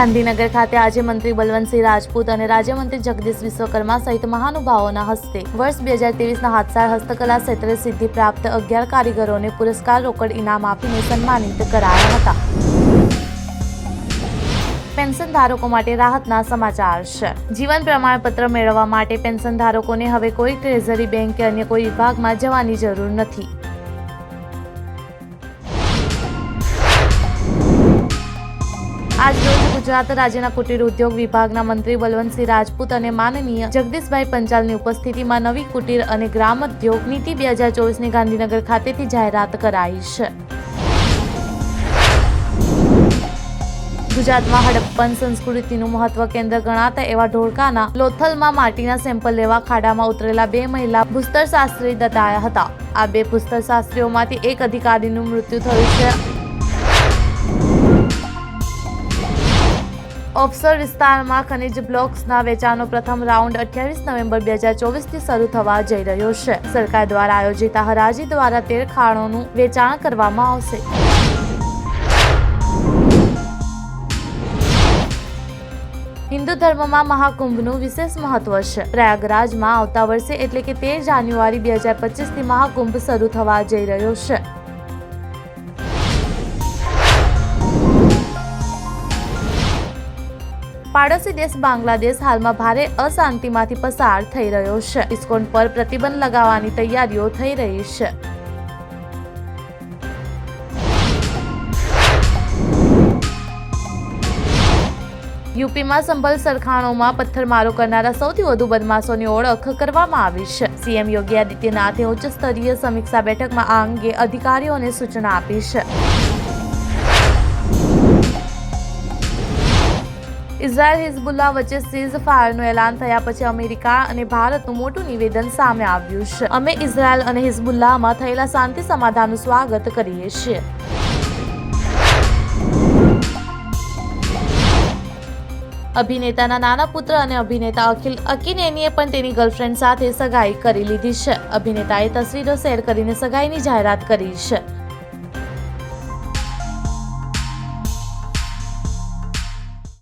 ગાંધીનગર ખાતે આજે મંત્રી બલવંતસિંહ રાજપૂત અને રાજ્યમંત્રી જગદીશ વિશ્વકર્મા સહિત મહાનુભાવોના હસ્તે વર્ષ બે હજાર ના હાથસાળ હસ્તકલા ક્ષેત્રે સિદ્ધિ પ્રાપ્ત અગિયાર કારીગરોને પુરસ્કાર, રોકડ, ઇનામ આપીને સન્માનિત કરાયા હતા. પેન્શન ધારકો માટે રાહતના સમાચાર છે. જીવન પ્રમાણપત્ર મેળવવા માટે પેન્શન ધારકોને હવે કોઈ ટ્રેઝરી બેંક કે અન્ય કોઈ વિભાગમાં જવાની જરૂર નથી. આજરોજ ગુજરાત રાજ્યના કુટીર ઉદ્યોગ વિભાગના મંત્રી બલવંતસિંહ રાજપૂત અને માનનીય જગદીશભાઈ પંચાલની ઉપસ્થિતિમાં નવી કુટીર અને ગ્રામોદ્યોગ નીતિ બે હજાર ચોવીસની ગાંધીનગર ખાતેથી જાહેરાત કરાઈ છે. ગુજરાતમાં હડપ્પન સંસ્કૃતિનું મહત્વ કેન્દ્ર ગણાતા એવા ઢોળકાના લોથલમાં માટીના સેમ્પલ લેવા ખાડામાં ઉતરેલા બે મહિલા ભૂસ્તરશાસ્ત્રી દટાયા હતા. આ બે ભૂસ્તરશાસ્ત્રીઓમાંથી એક અધિકારીનું મૃત્યુ થયું છે. ઓફશોર વિસ્તારમાં ખનિજ બ્લોક્સના વેચાણનો પ્રથમ રાઉન્ડ અઠ્યાવીસ નવેમ્બર બે હજાર ચોવીસથી શરૂ થવા જઈ રહ્યો છે. સરકાર દ્વારા આયોજિત હરાજી દ્વારા તેર ખાણોનું વેચાણ કરવામાં આવશે. હિન્દુ ધર્મમાં મહાકુંભનું વિશેષ મહત્વ છે. પ્રયાગરાજમાં આવતા વર્ષે એટલે કે તેર જાન્યુઆરી બે હજાર પચીસથી મહાકુંભ શરૂ થવા જઈ રહ્યો છે. પાડોશી દેશ બાંગ્લાદેશ હાલમાં ભારે અશાંતિમાંથી પસાર થઈ રહ્યો છે. ઇસ્કોન પર પ્રતિબંધ લગાવવાની તૈયારીઓ થઈ રહી છે. યુપીમાં સંભલ સરખાણોમાં પથ્થરમારો કરનારા સૌથી વધુ બદમાશોની ઓળખ કરવામાં આવી છે. સીએમ યોગી આદિત્યનાથે ઉચ્ચ સ્તરીય સમીક્ષા બેઠકમાં આ અંગે અધિકારીઓને સૂચના આપી છે. ઇઝરાયલ હિઝબુલ્લા વચ્ચે સીઝ ફાયરનું એલાન થયા પછી અમેરિકા અને ભારતનું મોટું નિવેદન સામે આવ્યું છે. અમે ઇઝરાયલ અને હિઝબુલ્લામાં થયેલા શાંતિ સમાધાનનું સ્વાગત કરીએ છીએ. અભિનેતાના નાના પુત્ર અને અભિનેતા અખિલ અકિનેનીએ પણ તેની ગર્લફ્રેન્ડ સાથે સગાઈ કરી લીધી છે. અભિનેતાએ તસવીરો શેર કરીને સગાઈની જાહેરાત કરી છે.